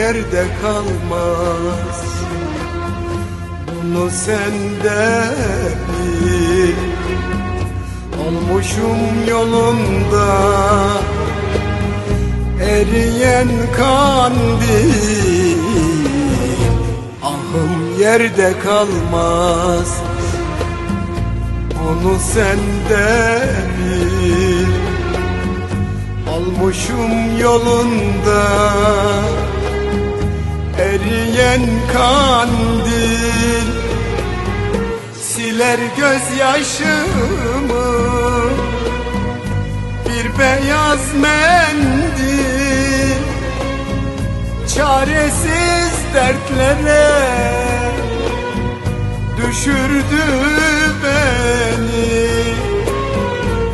yerde kalmaz. Bunu sen de bil. Olmuşum yolunda. Eriyen kandil Ahım yerde kalmaz. Bunu sen de bil. Olmuşum yolunda Eriyen kandil Siler gözyaşımı. Bir beyaz mendil Çaresiz dertlere Düşürdü beni.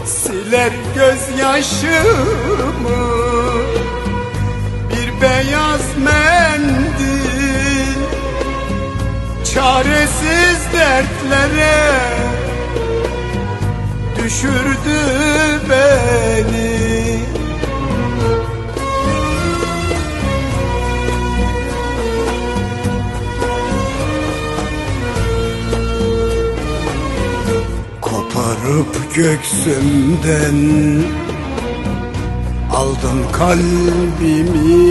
Siler gözyaşımı Bir beyaz mendil Çaresiz dertlere Düşürdü beni. Koparıp göksümden Aldın kalbimi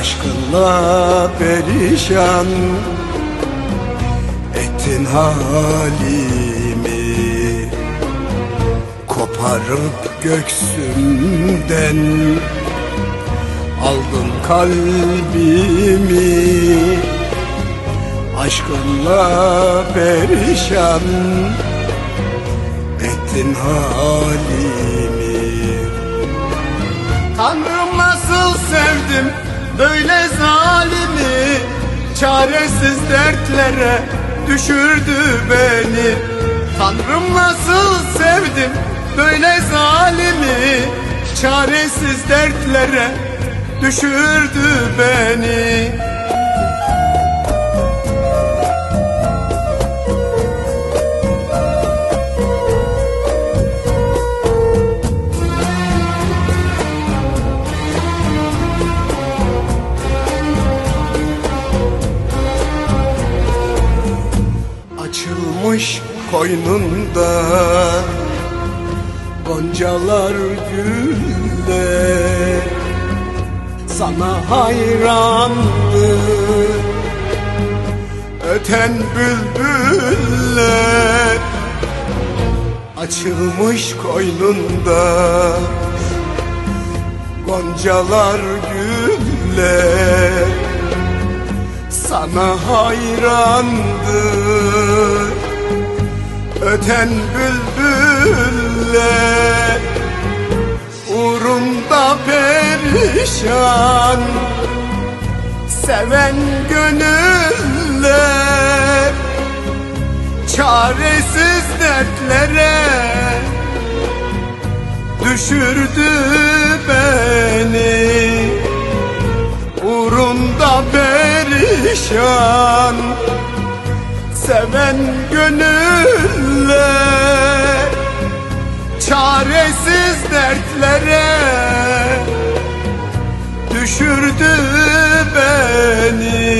Aşkınla perişan. Ettin halimi Koparıp göksümden Aldın kalbimi. Aşkınla perişan ettin halimi. Tanrım nasıl sevdim böyle zalimi Çaresiz dertlere düşürdü beni. Tanrım nasıl sevdim böyle zalimi Çaresiz dertlere düşürdü beni Açılmış koynunda Goncalar güller Sana hayrandı Öten bülbüller Açılmış koynunda Goncalar güller sana hayrandı Öten bülbüller Uğrunda perişan. Seven gönüller Çaresiz dertlere Düşürdü beni. Uğrunda perişan. Seven gönüller Çaresiz dertlere. Düşürdü beni.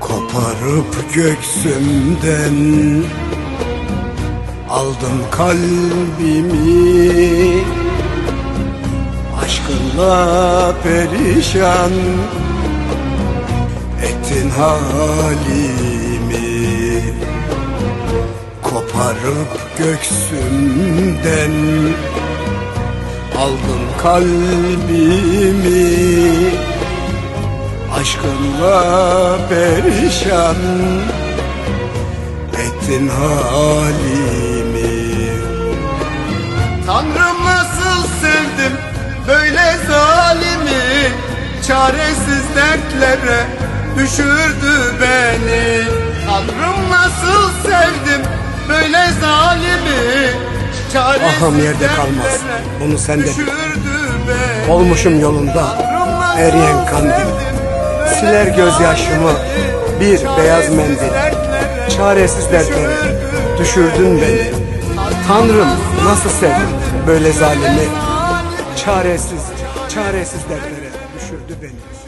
Koparıp göksümden Aldın kalbimi Aşkınla perişan Ettin halimi Koparıp göksümden Aldın kalbimi. Aşkınla perişan ettin halimi. Tanrım Çaresiz dertlere düşürdü beni. Tanrım nasıl sevdim böyle zalimi. Çaresiz Ahım yerde kalmaz. Bunu sen de bil. düşürdü beni. Olmuşum yolunda. Eriyen kandil. Siler gözyaşımı. bir beyaz mendil. Çaresiz dertlere düşürdün beni. Tanrım nasıl sevdim böyle zalimi? Çaresiz, çaresiz dertlere düşürdü beni.